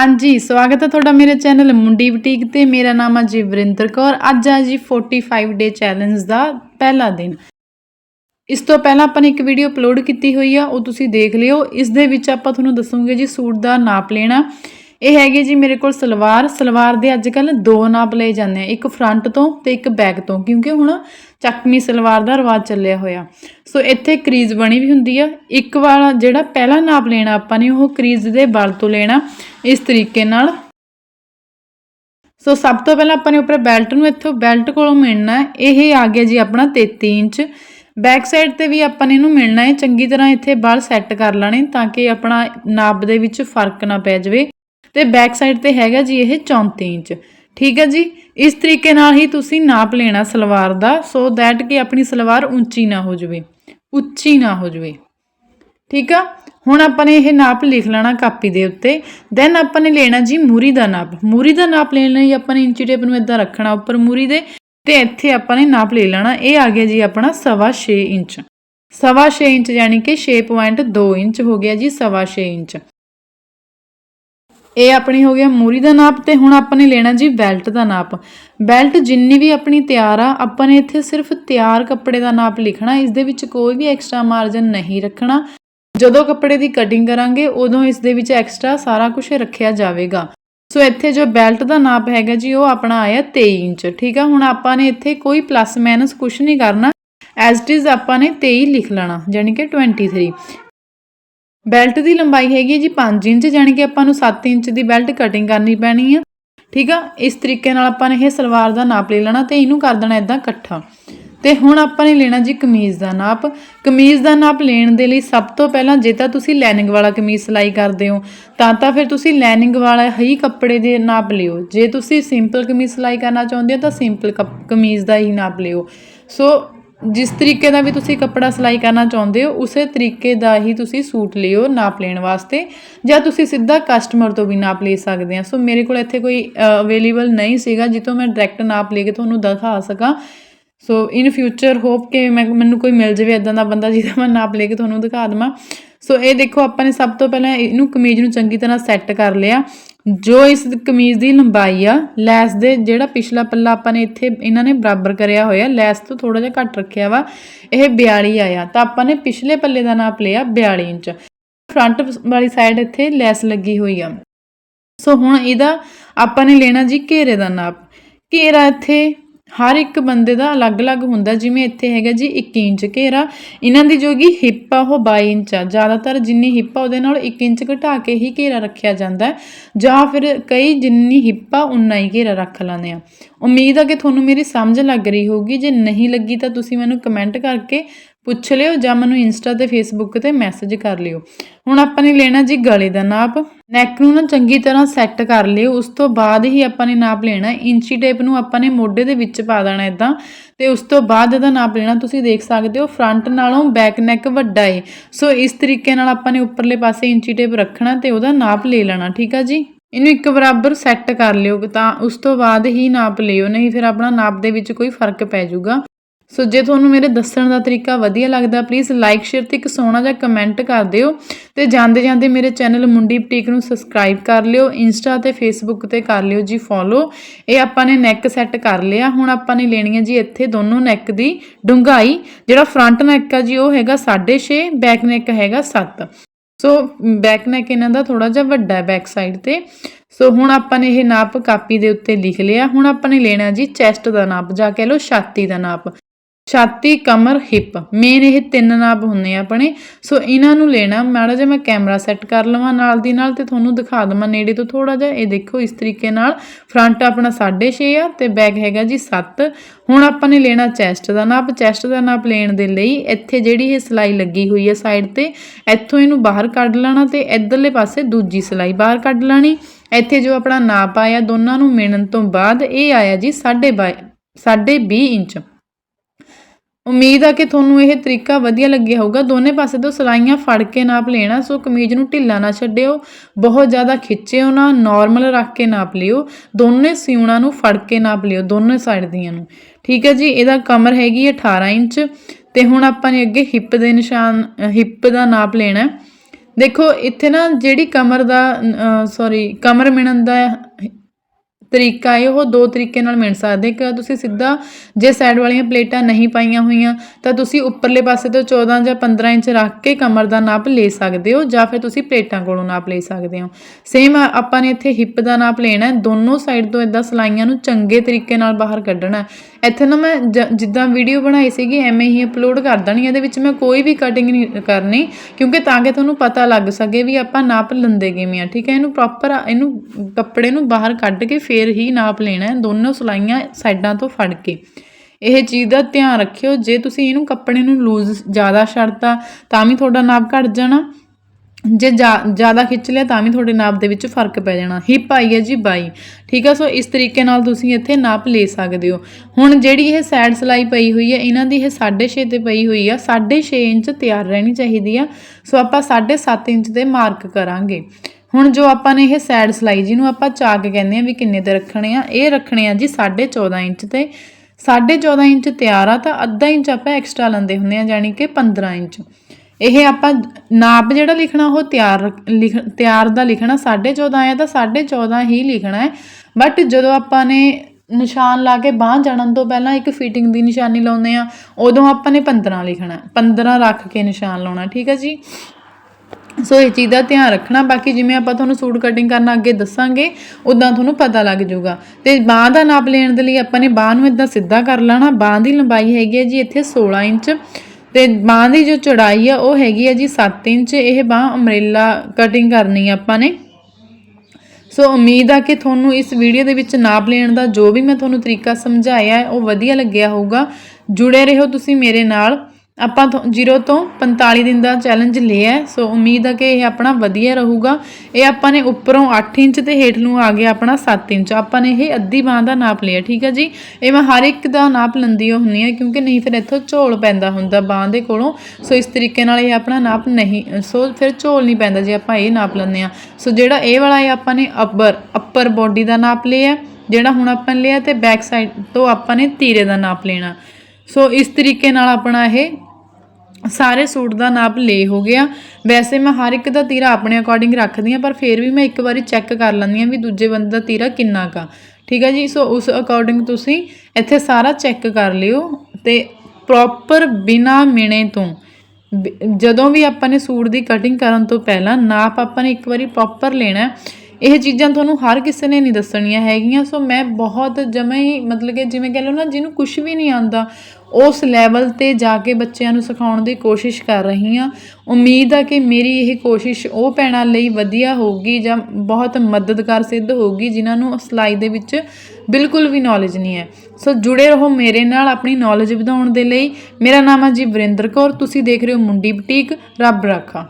ਹਾਂਜੀ, ਸਵਾਗਤ ਹੈ ਤੁਹਾਡਾ ਮੇਰੇ ਚੈਨਲ ਮੁੰਡੀ ਬੁਟੀਕ ਤੇ। ਮੇਰਾ ਨਾਮ ਹੈ ਜੀ ਵਰਿੰਦਰ ਕੌਰ। ਅੱਜ ਆ ਜੀ 45 ਡੇ ਚੈਲੰਜ ਦਾ ਪਹਿਲਾ ਦਿਨ। ਇਸ ਤੋਂ ਪਹਿਲਾਂ ਆਪਾਂ ਨੇ ਇੱਕ ਵੀਡੀਓ ਅਪਲੋਡ ਕੀਤੀ ਹੋਈ ਆ, ਉਹ ਤੁਸੀਂ ਦੇਖ ਲਿਓ। ਇਸ ਦੇ ਵਿੱਚ ਆਪਾਂ ਤੁਹਾਨੂੰ ਦੱਸੂਗੇ ਜੀ ਸੂਟ ਦਾ ਨਾਪ ਲੈਣਾ। ਇਹ ਹੈਗੇ ਜੀ ਮੇਰੇ ਕੋਲ ਸਲਵਾਰ। ਸਲਵਾਰ ਦੇ ਅੱਜ ਕੱਲ ਦੋ ਨਾਪ ਲਏ ਜਾਂਦੇ ਆ, ਇੱਕ ਫਰੰਟ ਤੋਂ ਤੇ ਇੱਕ ਬੈਕ ਤੋਂ, ਕਿਉਂਕਿ ਹੁਣ ਚੱਕਮੀ ਸਲਵਾਰ ਦਾ ਰਿਵਾਜ ਚੱਲਿਆ ਹੋਇਆ। ਸੋ ਇੱਥੇ ਕਰੀਜ਼ ਬਣੀ ਵੀ ਹੁੰਦੀ ਆ। ਇੱਕ ਵਾਲਾ ਜਿਹੜਾ ਪਹਿਲਾ ਨਾਪ ਲੈਣਾ ਆਪਾਂ ਨੇ, ਉਹ ਕਰੀਜ਼ ਦੇ ਬਲ ਤੋਂ ਲੈਣਾ, ਇਸ ਤਰੀਕੇ ਨਾਲ। ਸੋ ਸਭ ਤੋਂ ਪਹਿਲਾਂ ਆਪਾਂ ਨੇ ਉੱਪਰ ਬੈਲਟ ਨੂੰ ਇੱਥੋਂ ਬੈਲਟ ਕੋਲੋਂ ਮਿਲਣਾ ਇਹ ਆ ਗਿਆ ਜੀ ਆਪਣਾ 33 ਇੰਚ। ਬੈਕ ਸਾਈਡ ਤੇ ਵੀ ਆਪਾਂ ਨੇ ਇਹਨੂੰ ਮਿਲਣਾ ਹੈ। ਚੰਗੀ ਤਰ੍ਹਾਂ ਇੱਥੇ ਬਲ ਸੈੱਟ ਕਰ ਲੈਣੇ ਤਾਂ ਕਿ ਆਪਣਾ ਨਾਪ ਦੇ ਵਿੱਚ ਫ਼ਰਕ ਨਾ ਪੈ ਜਾਵੇ। ਤੇ ਬੈਕ ਸਾਈਡ ਤੇ ਹੈਗਾ ਜੀ ਇਹ 34 ਇੰਚ। ਠੀਕ ਹੈ ਜੀ? ਇਸ ਤਰੀਕੇ ਨਾਲ ਹੀ ਤੁਸੀਂ ਨਾਪ ਲੈਣਾ ਸਲਵਾਰ ਦਾ ਸੋ ਦੈਟ ਕਿ ਆਪਣੀ ਸਲਵਾਰ ਉੱਚੀ ਨਾ ਹੋ ਜਾਵੇ। ਉੱਚੀ ਨਾ ਹੋ ਜਾਵੇ। ਠੀਕ ਆ? ਹੁਣ ਆਪਾਂ ਨੇ ਇਹ ਨਾਪ ਲਿਖ ਲੈਣਾ ਕਾਪੀ ਦੇ ਉੱਤੇ। ਦੈਨ ਆਪਾਂ ਨੇ ਲੈਣਾ ਜੀ ਮੂਰੀ ਦਾ ਨਾਪ। ਮੂਰੀ ਦਾ ਨਾਪ ਲੈਣ ਲਈ ਆਪਾਂ ਨੇ ਇੰਚੀ ਟੇਪ ਨੂੰ ਇਦਾਂ ਰੱਖਣਾ ਉੱਪਰ ਮੂਰੀ ਦੇ, ਤੇ ਇੱਥੇ ਆਪਾਂ ਨੇ ਨਾਪ ਲੈ ਲੈਣਾ। ਇਹ ਆ ਗਿਆ ਜੀ ਆਪਣਾ ਸਵਾ ਛੇ ਇੰਚ। ਸਵਾ ਛੇ ਇੰਚ ਯਾਨੀ ਕਿ 6.2 ਇੰਚ ਹੋ ਗਿਆ ਜੀ ਸਵਾ ਛੇ ਇੰਚ। ਇਹ ਆਪਣੀ ਹੋ ਗਿਆ ਮੂਰੀ ਦਾ ਨਾਪ ਤੇ ਹੁਣ ਆਪਾਂ ਨੇ ਲੈਣਾ ਜੀ ਬੈਲਟ ਦਾ ਨਾਪ। ਬੈਲਟ ਜਿੰਨੀ ਵੀ ਆਪਣੀ ਤਿਆਰ ਆ, ਆਪਾਂ ਨੇ ਇੱਥੇ ਸਿਰਫ ਤਿਆਰ ਕੱਪੜੇ ਦਾ ਨਾਪ ਲਿਖਣਾ, ਇਸ ਦੇ ਵਿੱਚ ਕੋਈ ਵੀ ਐਕਸਟਰਾ ਮਾਰਜਨ ਨਹੀਂ ਰੱਖਣਾ। ਜਦੋਂ ਕੱਪੜੇ ਦੀ ਕਟਿੰਗ ਕਰਾਂਗੇ, ਉਦੋਂ ਇਸ ਦੇ ਵਿੱਚ ਐਕਸਟਰਾ ਸਾਰਾ ਕੁਝ ਰੱਖਿਆ ਜਾਵੇਗਾ। ਸੋ ਇੱਥੇ ਜੋ ਬੈਲਟ ਦਾ ਨਾਪ ਹੈਗਾ ਜੀ, ਉਹ ਆਪਣਾ ਆਇਆ 23 ਇੰਚ। ਠੀਕ ਆ, ਹੁਣ ਆਪਾਂ ਨੇ ਇੱਥੇ ਕੋਈ ਪਲੱਸ ਮਾਈਨਸ ਕੁਝ ਨਹੀਂ ਕਰਨਾ। ਐਜ਼ ਇਟ ਇਜ਼ ਆਪਾਂ ਨੇ 23 ਲਿਖ ਲੈਣਾ ਯਾਨੀ ਕਿ 23 ਬੈਲਟ ਦੀ ਲੰਬਾਈ ਹੈਗੀ ਹੈ ਜੀ 5 ਇੰਚ ਯਾਨੀ ਕਿ ਆਪਾਂ ਨੂੰ 7 ਇੰਚ ਦੀ ਬੈਲਟ ਕਟਿੰਗ ਕਰਨੀ ਪੈਣੀ ਆ। ਠੀਕ ਆ? ਇਸ ਤਰੀਕੇ ਨਾਲ ਆਪਾਂ ਨੇ ਇਹ ਸਲਵਾਰ ਦਾ ਨਾਪ ਲੈ ਲੈਣਾ ਤੇ ਇਹਨੂੰ ਕਰ ਦੇਣਾ ਇਦਾਂ ਇਕੱਠਾ। ਤੇ ਹੁਣ ਆਪਾਂ ਨੇ ਲੈਣਾ ਜੀ ਕਮੀਜ਼ ਦਾ ਨਾਪ। ਕਮੀਜ਼ ਦਾ ਨਾਪ ਲੈਣ ਦੇ ਲਈ ਸਭ ਤੋਂ ਪਹਿਲਾਂ ਜੇ ਤਾਂ ਤੁਸੀਂ ਲੈਨਿੰਗ ਵਾਲਾ ਕਮੀਜ਼ ਸਿਲਾਈ ਕਰਦੇ ਹੋ, ਤਾਂ ਤਾਂ ਫਿਰ ਤੁਸੀਂ ਲੈਨਿੰਗ ਵਾਲਾ ਹੀ ਕੱਪੜੇ ਦੇ ਨਾਪ ਲਿਓ। ਜੇ ਤੁਸੀਂ ਸਿੰਪਲ ਕਮੀਜ਼ ਸਿਲਾਈ ਕਰਨਾ ਚਾਹੁੰਦੇ ਹੋ ਤਾਂ ਸਿੰਪਲ ਕਮੀਜ਼ ਦਾ ਹੀ ਨਾਪ ਲਿਓ। ਸੋ ਜਿਸ ਤਰੀਕੇ ਦਾ ਵੀ ਤੁਸੀਂ ਕੱਪੜਾ ਸਿਲਾਈ ਕਰਨਾ ਚਾਹੁੰਦੇ ਹੋ, ਉਸੇ ਤਰੀਕੇ ਦਾ ਹੀ ਤੁਸੀਂ ਸੂਟ ਲਿਓ ਨਾਪ ਲੈਣ ਵਾਸਤੇ, ਜਾਂ ਤੁਸੀਂ ਸਿੱਧਾ ਕਸਟਮਰ ਤੋਂ ਵੀ ਨਾਪ ਲੈ ਸਕਦੇ ਆ। ਸੋ ਮੇਰੇ ਕੋਲ ਇੱਥੇ ਕੋਈ ਅਵੇਲੇਬਲ ਨਹੀਂ ਸੀਗਾ, ਜਿੱਥੋਂ ਮੈਂ ਡਾਇਰੈਕਟ ਨਾਪ ਲੈ ਕੇ ਤੁਹਾਨੂੰ ਦਿਖਾ ਸਕਾਂ। ਸੋ ਇਨ ਫਿਊਚਰ ਹੋਪ ਕਿ ਮੈਂ, ਮੈਨੂੰ ਕੋਈ ਮਿਲ ਜਾਵੇ ਇਦਾਂ ਦਾ ਬੰਦਾ ਜਿਹਦਾ ਮੈਂ ਨਾਪ ਲੈ ਕੇ ਤੁਹਾਨੂੰ ਦਿਖਾ ਦਵਾਂ। ਸੋ ਇਹ ਦੇਖੋ, ਆਪਾਂ ਨੇ ਸਭ ਤੋਂ ਪਹਿਲਾਂ ਇਹਨੂੰ ਕਮੀਜ਼ ਨੂੰ ਚੰਗੀ ਤਰ੍ਹਾਂ ਸੈੱਟ ਕਰ ਲਿਆ। ਜੋ ਇਸ ਕਮੀਜ਼ ਦੀ ਲੰਬਾਈ ਆ, ਲੈਸ ਦੇ ਜਿਹੜਾ ਪਿਛਲਾ ਪੱਲਾ ਆਪਾਂ ਨੇ ਇੱਥੇ ਇਹਨਾਂ ਨੇ ਬਰਾਬਰ ਕਰਿਆ ਹੋਇਆ, ਲੈਸ ਤੋਂ ਥੋੜਾ ਜਿਹਾ ਘੱਟ ਰੱਖਿਆ ਵਾ, ਇਹ 42 ਆਇਆ। ਤਾਂ ਆਪਾਂ ਨੇ ਪਿਛਲੇ ਪੱਲੇ ਦਾ ਨਾਪ ਲਿਆ 42 ਇੰਚ। ਫਰੰਟ ਵਾਲੀ ਸਾਈਡ ਇੱਥੇ ਲੈਸ ਲੱਗੀ ਹੋਈ ਆ। ਸੋ ਹੁਣ ਇਹਦਾ ਆਪਾਂ ਨੇ ਲੈਣਾ ਜੀ ਘੇਰੇ ਦਾ ਨਾਪ। ਘੇਰਾ ਇੱਥੇ ਹਰ ਇੱਕ ਬੰਦੇ ਦਾ ਅਲੱਗ-ਅਲੱਗ ਹੁੰਦਾ, ਜਿਵੇਂ ਇੱਥੇ ਹੈਗਾ ਜੀ 21 ਇੰਚ ਘੇਰਾ, ਇਹਨਾਂ ਦੀ ਜੋਗੀ ਹਿੱਪ ਆ ਉਹ 22 ਇੰਚ ਆ। ਜ਼ਿਆਦਾਤਰ ਜਿੰਨੀ ਹਿੱਪ ਆ ਉਹਦੇ ਨਾਲ 1 ਇੰਚ ਘਟਾ ਕੇ ਹੀ ਘੇਰਾ ਰੱਖਿਆ ਜਾਂਦਾ ਜਾਂ ਫਿਰ ਕਈ ਜਿੰਨੀ ਹਿੱਪ ਆ ਉਨਾ ਹੀ ਘੇਰਾ ਰੱਖ ਲੈਂਦੇ ਆ। ਉਮੀਦ ਆ ਕਿ ਤੁਹਾਨੂੰ ਮੇਰੀ ਸਮਝ ਲੱਗ ਰਹੀ ਹੋਊਗੀ। ਜੇ ਨਹੀਂ ਲੱਗੀ ਤਾਂ ਤੁਸੀਂ ਮੈਨੂੰ ਕਮੈਂਟ ਕਰਕੇ ਪੁੱਛ ਲਿਓ ਜਾਂ ਮੈਨੂੰ ਇੰਸਟਾ ਤੇ ਫੇਸਬੁੱਕ ਤੇ ਮੈਸੇਜ ਕਰ ਲਿਓ। ਹੁਣ ਆਪਾਂ ਨੇ ਲੈਣਾ ਜੀ ਗਲੇ ਦਾ ਨਾਪ। ਨੈਕ ਨੂੰ ਨਾ ਚੰਗੀ ਤਰ੍ਹਾਂ ਸੈੱਟ ਕਰ ਲਿਓ। ਉਸ ਤੋਂ ਬਾਅਦ ਹੀ ਆਪਾਂ ਨੇ ਨਾਪ ਲੈਣਾ ਇੰਚੀ ਟੇਪ ਨੂੰ ਆਪਾਂ ਨੇ ਮੋਢੇ ਦੇ ਵਿੱਚ ਪਾ ਦੇਣਾ ਇਦਾਂ। ਤੇ ਉਸ ਤੋਂ ਬਾਅਦ ਇਹਦਾ ਨਾਪ ਲੈਣਾ, ਤੁਸੀਂ ਦੇਖ ਸਕਦੇ ਹੋ ਫਰੰਟ ਨਾਲੋਂ ਬੈਕ ਨੈਕ ਵੱਡਾ ਏ। ਸੋ ਇਸ ਤਰੀਕੇ ਨਾਲ ਆਪਾਂ ਨੇ ਉੱਪਰਲੇ ਪਾਸੇ ਇੰਚੀ ਟੇਪ ਰੱਖਣਾ ਤੇ ਉਹਦਾ ਨਾਪ ਲੈ ਲੈਣਾ, ਠੀਕ ਆ ਜੀ? ਇਹਨੂੰ ਇੱਕ ਬਰਾਬਰ ਸੈੱਟ ਕਰ ਲਿਓ ਤਾਂ ਉਸ ਤੋਂ ਬਾਅਦ ਹੀ ਨਾਪ ਲਿਓ। ਨਹੀਂ, ਫਿਰ ਆਪਣਾ ਨਾਪ ਦੇ ਵਿੱਚ ਕੋਈ ਫ਼ਰਕ ਪੈ ਜਾਊਗਾ। ਸੋ ਜੇ ਤੁਹਾਨੂੰ ਮੇਰੇ ਦੱਸਣ ਦਾ ਤਰੀਕਾ ਵਧੀਆ ਲੱਗਦਾ ਪਲੀਜ਼ ਲਾਈਕ ਸ਼ੇਅਰ ਤੇ ਇੱਕ ਸੋਹਣਾ ਜਿਹਾ ਕਮੈਂਟ ਕਰ ਦਿਓ ਤੇ ਜਾਂਦੇ ਜਾਂਦੇ ਮੇਰੇ ਚੈਨਲ ਮੁੰਡੀ ਬੁਟੀਕ ਨੂੰ ਸਬਸਕ੍ਰਾਈਬ ਕਰ ਲਿਓ ਇੰਸਟਾ ਤੇ ਫੇਸਬੁੱਕ ਤੇ ਕਰ ਲਿਓ ਜੀ ਫੋਲੋ ਇਹ ਆਪਾਂ ਨੇ ਨੈਕ ਸੈੱਟ ਕਰ ਲਿਆ। ਹੁਣ ਆਪਾਂ ਨੇ ਲੈਣੀ ਹੈ ਜੀ ਇੱਥੇ ਦੋਨੋਂ ਨੈਕ ਦੀ ਡੂੰਘਾਈ। ਜਿਹੜਾ ਫਰੰਟ ਨੈਕ ਆ ਜੀ, ਉਹ ਹੈਗਾ 6.5 ਬੈਕ ਨੈਕ ਹੈਗਾ 7 ਸੋ ਬੈਕ ਨੈਕ ਇਹਨਾਂ ਦਾ ਥੋੜਾ ਜਿਹਾ ਵੱਡਾ ਹੈ ਬੈਕ ਸਾਈਡ ਤੇ। ਸੋ ਹੁਣ ਆਪਾਂ ਨੇ ਇਹ ਨਾਪ ਕਾਪੀ ਦੇ ਉੱਤੇ ਲਿਖ ਲਿਆ। ਹੁਣ ਆਪਾਂ ਨੇ ਲੈਣਾ ਜੀ ਚੈਸਟ ਦਾ ਨਾਪ, ਜਾਂ ਕਹਿ ਲਓ ਛਾਤੀ ਦਾ ਨਾਪ। ਛਾਤੀ, ਕਮਰ, ਹਿੱਪ। ਮੇਨ ਇਹ ਤਿੰਨ ਨਾਪ ਹੁੰਦੇ ਆ ਆਪਣੇ ਸੋ ਇਹਨਾਂ ਨੂੰ ਲੈਣਾ, ਮਾੜਾ ਜਿਹਾ ਮੈਂ ਕੈਮਰਾ ਸੈੱਟ ਕਰ ਲਵਾਂ ਨਾਲ ਦੀ ਨਾਲ ਤੇ ਤੁਹਾਨੂੰ ਦਿਖਾ ਦਵਾਂ ਨੇੜੇ ਤੋਂ ਥੋੜਾ ਜਿਹਾ। ਇਹ ਦੇਖੋ ਇਸ ਤਰੀਕੇ ਨਾਲ। ਫਰੰਟ ਆਪਣਾ 6.5 ਆ ਤੇ ਬੈਕ ਹੈਗਾ ਜੀ 7 ਹੁਣ ਆਪਾਂ ਨੇ ਲੈਣਾ ਚੈਸਟ ਦਾ ਨਾਪ ਚੈਸਟ ਦਾ ਨਾਪ ਲੈਣ ਦੇ ਲਈ ਇੱਥੇ ਜਿਹੜੀ ਇਹ ਸਲਾਈ ਲੱਗੀ ਹੋਈ ਹੈ ਸਾਈਡ ਤੇ, ਇੱਥੋਂ ਇਹਨੂੰ ਬਾਹਰ ਕੱਢ ਲੈਣਾ ਤੇ ਇਧਰਲੇ ਪਾਸੇ ਦੂਜੀ ਸਲਾਈ ਬਾਹਰ ਕੱਢ ਲੈਣੀ। ਇੱਥੇ ਜੋ ਆਪਣਾ ਨਾਪ ਆਇਆ ਦੋਨਾਂ ਨੂੰ ਮਿਣਨ ਤੋਂ ਬਾਅਦ ਇਹ ਆਇਆ ਜੀ 2.5 20 ਇੰਚ। ਉਮੀਦ ਆ ਕਿ ਤੁਹਾਨੂੰ ਇਹ ਤਰੀਕਾ ਵਧੀਆ ਲੱਗਿਆ ਹੋਊਗਾ। ਦੋਨੇ ਪਾਸੇ ਤੋਂ ਸਲਾਈਆਂ ਫੜ ਕੇ ਨਾਪ ਲੈਣਾ, ਸੋ ਕਮੀਜ਼ ਨੂੰ ਢਿੱਲਾ ਨਾ ਛੱਡਿਓ, ਬਹੁਤ ਜ਼ਿਆਦਾ ਖਿੱਚਿਓ ਨਾ ਨਾਰਮਲ ਰੱਖ ਕੇ ਨਾਪ ਲਿਓ। ਦੋਨੇ ਸਿਉਣਾ ਨੂੰ ਫੜ ਕੇ ਨਾਪ ਲਿਓ, ਦੋਨੇ ਸਾਈਡ ਦੀਆਂ ਨੂੰ। ਠੀਕ ਹੈ ਜੀ, ਇਹਦਾ ਕਮਰ ਹੈਗੀ ਹੈ 18 ਇੰਚ ਤੇ ਹੁਣ ਆਪਾਂ ਨੇ ਅੱਗੇ ਹਿੱਪ ਦੇ ਨਿਸ਼ਾਨ ਹਿੱਪ ਦਾ ਨਾਪ ਲੈਣਾ ਦੇਖੋ, ਇੱਥੇ ਨਾ ਜਿਹੜੀ ਕਮਰ ਦਾ ਸੌਰੀ ਕਮਰ ਮਿਣਨ ਦਾ ਤਰੀਕਾ ਹੈ ਉਹ ਦੋ ਤਰੀਕੇ ਨਾਲ ਮਿਣ ਸਕਦੇ ਕਿ ਤੁਸੀਂ ਸਿੱਧਾ ਜੇ ਸਾਈਡ ਵਾਲੀਆਂ ਪਲੇਟਾਂ ਨਹੀਂ ਪਾਈਆਂ ਹੋਈਆਂ, ਤਾਂ ਤੁਸੀਂ ਉੱਪਰਲੇ ਪਾਸੇ ਤੋਂ 14 ਜਾਂ 15 ਇੰਚ ਰੱਖ ਕੇ ਕਮਰ ਦਾ ਨਾਪ ਲੈ ਸਕਦੇ ਹੋ, ਜਾਂ ਫਿਰ ਤੁਸੀਂ ਪਲੇਟਾਂ ਕੋਲੋਂ ਨਾਪ ਲੈ ਸਕਦੇ ਹੋ। ਸੇਮ ਆਪਾਂ ਨੇ ਇੱਥੇ ਹਿੱਪ ਦਾ ਨਾਪ ਲੈਣਾ ਹੈ। ਦੋਨੋਂ ਸਾਈਡ ਤੋਂ ਇਦਾਂ ਸਲਾਈਆਂ ਨੂੰ ਚੰਗੇ ਤਰੀਕੇ ਨਾਲ ਬਾਹਰ ਕੱਢਣਾ ਇੱਥੇ ਨਾ ਮੈਂ ਜ- ਜਿੱਦਾਂ ਵੀਡੀਓ ਬਣਾਈ ਸੀਗੀ, ਐਵੇਂ ਹੀ ਅਪਲੋਡ ਕਰ ਦੇਣੀ, ਇਹਦੇ ਵਿੱਚ ਮੈਂ ਕੋਈ ਵੀ ਕਟਿੰਗ ਨਹੀਂ ਕਰਨੀ, ਕਿਉਂਕਿ ਤਾਂ ਕਿ ਤੁਹਾਨੂੰ ਪਤਾ ਲੱਗ ਸਕੇ ਵੀ ਆਪਾਂ ਨਾਪ ਲੰਦੇ ਕਿਵੇਂ ਆ, ਠੀਕ ਹੈ? ਇਹਨੂੰ ਪ੍ਰੋਪਰ ਇਹਨੂੰ ਕੱਪੜੇ ਨੂੰ ਬਾਹਰ ਕੱਢ ਕੇ ਫੇਰ ਹੀ ਨਾਪ ਲੈਣਾ ਹੈ, ਦੋਨੋਂ ਸਲਾਈਆਂ ਸਾਈਡਾਂ ਤੋਂ ਫੜ ਕੇ। ਇਹ ਚੀਜ਼ ਦਾ ਧਿਆਨ ਰੱਖਿਓ, ਜੇ ਤੁਸੀਂ ਇਹਨੂੰ ਕੱਪੜੇ ਨੂੰ ਲੂਜ਼ ਜ਼ਿਆਦਾ ਛੱਡਤਾ, ਤਾਂ ਵੀ ਤੁਹਾਡਾ ਨਾਪ ਘਟ ਜਾਣਾ। ਜੇ ਜਾ- ਜ਼ਿਆਦਾ ਖਿੱਚ ਲਿਆ ਤਾਂ ਵੀ ਤੁਹਾਡੇ ਨਾਪ ਦੇ ਵਿੱਚ ਫ਼ਰਕ ਪੈ ਜਾਣਾ। ਹਿਪ ਆਈ ਹੈ ਜੀ 22 ਠੀਕ ਆ, ਸੋ ਇਸ ਤਰੀਕੇ ਨਾਲ ਤੁਸੀਂ ਇੱਥੇ ਨਾਪ ਲੈ ਸਕਦੇ ਹੋ। ਹੁਣ ਜਿਹੜੀ ਇਹ ਸਾਈਡ ਸਲਾਈ ਪਈ ਹੋਈ ਹੈ, ਇਹਨਾਂ ਦੀ ਇਹ 6.5 ਤੇ ਪਈ ਹੋਈ ਆ। 6.5 ਇੰਚ ਤਿਆਰ ਰਹਿਣੀ ਚਾਹੀਦੀ ਆ। ਸੋ ਆਪਾਂ 7.5 ਇੰਚ ਤੇ ਮਾਰਕ ਕਰਾਂਗੇ। ਹੁਣ ਜੋ ਆਪਾਂ ਨੇ ਇਹ ਸਾਈਡ ਸਲਾਈ, ਜਿਹਨੂੰ ਆਪਾਂ ਚਾਕ ਕਹਿੰਦੇ ਆ ਵੀ ਕਿੰਨੇ ਤੇ ਰੱਖਣੇ ਆ, ਇਹ ਰੱਖਣੇ ਆ ਜੀ 14.5 ਇੰਚ ਤੇ। 14.5 ਇੰਚ ਤਿਆਰ ਆ ਤਾਂ ਅੱਧਾ ਇੰਚ ਆਪਾਂ ਐਕਸਟਰਾ ਲੈਂਦੇ ਹੁੰਦੇ ਆ, ਯਾਨੀ ਕਿ 15 ਇੰਚ। ਇਹ ਆਪਾਂ ਨਾਪ ਜਿਹੜਾ ਲਿਖਣਾ, ਉਹ ਤਿਆਰ ਰੱਖ- ਲਿਖ, ਤਿਆਰ ਦਾ ਲਿਖਣਾ 14.5 ਆਇਆ ਤਾਂ 14.5 ਹੀ ਲਿਖਣਾ ਹੈ। ਬਟ ਜਦੋਂ ਆਪਾਂ ਨੇ ਨਿਸ਼ਾਨ ਲਾ ਕੇ ਬਾਂਹ ਜਣਨ ਤੋਂ ਪਹਿਲਾਂ ਇੱਕ ਫਿਟਿੰਗ ਦੀ ਨਿਸ਼ਾਨੀ ਲਾਉਂਦੇ ਆ ਉਦੋਂ ਆਪਾਂ ਨੇ 15 ਲਿਖਣਾ ਹੈ। 15 ਰੱਖ ਕੇ ਨਿਸ਼ਾਨ ਲਾਉਣਾ, ਠੀਕ ਹੈ ਜੀ? ਸੋ ਇਹ ਚੀਜ਼ ਦਾ ਧਿਆਨ ਰੱਖਣਾ, ਬਾਕੀ ਜਿਵੇਂ ਆਪਾਂ ਤੁਹਾਨੂੰ ਸੂਟ ਕਟਿੰਗ ਕਰਨਾ ਅੱਗੇ ਦੱਸਾਂਗੇ ਉਦਾਂ ਤੁਹਾਨੂੰ ਪਤਾ ਲੱਗ ਜਾਊਗਾ। ਤੇ ਬਾਹ ਦਾ ਨਾਪ ਲੈਣ ਦੇ ਲਈ ਆਪਾਂ ਨੇ ਬਾਹ ਨੂੰ ਇਦਾਂ ਸਿੱਧਾ ਕਰ ਲੈਣਾ, ਬਾਹ ਦੀ ਲੰਬਾਈ ਹੈਗੀ ਹੈ ਜੀ ਇੱਥੇ 16 ਇੰਚ। ਤੇ ਬਾਹ ਦੀ ਜੋ ਚੌੜਾਈ ਆ, ਉਹ ਹੈਗੀ ਹੈ ਜੀ 7 ਇੰਚ। ਇਹ ਬਾਹ ਅਮਰੇਲਾ ਕਟਿੰਗ ਕਰਨੀ ਆ ਆਪਾਂ ਨੇ। ਸੋ ਉਮੀਦ ਆ ਕਿ ਤੁਹਾਨੂੰ ਇਸ ਵੀਡੀਓ ਦੇ ਵਿੱਚ ਨਾਪ ਲੈਣ ਦਾ ਜੋ ਵੀ ਮੈਂ ਤੁਹਾਨੂੰ ਤਰੀਕਾ ਸਮਝਾਇਆ, ਉਹ ਵਧੀਆ ਲੱਗਿਆ ਹੋਊਗਾ। ਜੁੜੇ ਰਹੋ ਤੁਸੀਂ ਮੇਰੇ ਨਾਲ। ਆਪਾਂ 0 ਤੋਂ 45 ਦਿਨ ਦਾ ਚੈਲੰਜ ਲਿਆ ਸੋ ਉਮੀਦ ਆ ਕਿ ਇਹ ਆਪਣਾ ਵਧੀਆ ਰਹੂਗਾ। ਇਹ ਆਪਾਂ ਨੇ ਉੱਪਰੋਂ 8 ਇੰਚ ਤੇ ਹੇਠ ਨੂੰ ਆ ਗਿਆ ਆਪਣਾ 7 ਇੰਚ। ਆਪਾਂ ਨੇ ਇਹ ਅੱਧੀ ਬਾਂਹ ਦਾ ਨਾਪ ਲਿਆ, ਠੀਕ ਹੈ ਜੀ? ਇਹ ਮੈਂ ਹਰ ਇੱਕ ਦਾ ਨਾਪ ਲੰਦੀ ਹੁੰਦੀ ਹੈ ਕਿਉਂਕਿ ਨਹੀਂ ਫਿਰ ਇੱਥੋਂ ਝੋਲ ਪੈਂਦਾ ਹੁੰਦਾ ਬਾਂਹ ਦੇ ਕੋਲੋਂ। ਸੋ ਇਸ ਤਰੀਕੇ ਨਾਲ ਇਹ ਆਪਣਾ ਨਾਪ ਨਹੀਂ ਸੋ ਫਿਰ ਝੋਲ ਨਹੀਂ ਪੈਂਦਾ ਜੇ ਆਪਾਂ ਇਹ ਨਾਪ ਲੈਂਦੇ ਆ ਸੋ ਜਿਹੜਾ ਇਹ ਵਾਲਾ ਇਹ ਆਪਾਂ ਨੇ ਅੱਬਰ ਅੱਪਰ ਬੋਡੀ ਦਾ ਨਾਪ ਲਿਆ ਜਿਹੜਾ ਹੁਣ ਆਪਾਂ ਲਿਆ ਤੇ ਬੈਕ ਸਾਈਡ ਤੋਂ ਆਪਾਂ ਨੇ ਤੀਰੇ ਦਾ ਨਾਪ ਲੈਣਾ। ਸੋ ਇਸ ਤਰੀਕੇ ਨਾਲ ਆਪਣਾ ਇਹ ਸਾਰੇ ਸੂਟ ਦਾ ਨਾਪ ਲੈ ਹੋ ਗਿਆ। ਵੈਸੇ ਮੈਂ ਹਰ ਇੱਕ ਦਾ ਤੀਰਾ ਆਪਣੇ ਅਕੋਰਡਿੰਗ ਰੱਖਦੀ ਆ ਪਰ ਫਿਰ ਵੀ ਮੈਂ ਇੱਕ ਵਾਰੀ ਚੈੱਕ ਕਰ ਲੈਂਦੀ ਆ ਵੀ ਦੂਜੇ ਬੰਦੇ ਦਾ ਤੀਰਾ ਕਿੰਨਾ ਕਾ ਠੀਕ ਹੈ ਜੀ? ਸੋ ਉਸ ਅਕੋਰਡਿੰਗ ਤੁਸੀਂ ਇੱਥੇ ਸਾਰਾ ਚੈੱਕ ਕਰ ਲਿਓ ਤੇ ਪ੍ਰੋਪਰ ਬਿਨਾ ਮਿਣੇ ਤੋਂ ਜਦੋਂ ਵੀ ਆਪਾਂ ਨੇ ਸੂਟ ਦੀ ਕਟਿੰਗ ਕਰਨ ਤੋਂ ਪਹਿਲਾਂ ਨਾਪ ਆਪਾਂ ਨੇ ਇੱਕ ਵਾਰੀ ਪ੍ਰੋਪਰ ਲੈਣਾ ਇਹ ਚੀਜ਼ਾਂ ਤੁਹਾਨੂੰ ਹਰ ਕਿਸੇ ਨੇ ਨਹੀਂ ਦੱਸਣੀਆਂ ਹੈਗੀਆਂ। ਸੋ ਮੈਂ ਬਹੁਤ ਜਮੇ ਹੀ ਮਤਲਬ ਕਿ ਜਿਵੇਂ ਕਹ ਲਓ ਨਾ, ਜਿਹਨੂੰ ਕੁਝ ਵੀ ਨਹੀਂ ਆਂਦਾ ਉਸ ਲੈਵਲ ਤੇ ਜਾ ਕੇ ਬੱਚਿਆਂ ਨੂੰ ਸਿਖਾਉਣ ਦੀ ਕੋਸ਼ਿਸ਼ ਕਰ ਰਹੀ ਹਾਂ। ਉਮੀਦ ਆ ਕਿ ਮੇਰੀ ਇਹ ਕੋਸ਼ਿਸ਼ ਉਹ ਭੈਣਾਂ ਲਈ ਵਧੀਆ ਹੋਊਗੀ ਜਾਂ ਬਹੁਤ ਮਦਦਗਾਰ ਸਿੱਧ ਹੋਊਗੀ, ਜਿਨ੍ਹਾਂ ਨੂੰ ਸਿਲਾਈ ਦੇ ਵਿੱਚ ਬਿਲਕੁਲ ਵੀ ਨੌਲੇਜ ਨਹੀਂ ਹੈ। ਸੋ ਜੁੜੇ ਰਹੋ ਮੇਰੇ ਨਾਲ ਆਪਣੀ ਨੌਲੇਜ ਵਧਾਉਣ ਦੇ ਲਈ। ਮੇਰਾ ਨਾਮ ਹੈ ਜੀ ਵਰਿੰਦਰ ਕੌਰ, ਤੁਸੀਂ ਦੇਖ ਰਹੇ ਹੋ ਮੁੰਡੀ ਬੁਟੀਕ, ਰੱਬ ਰਾਖਾ।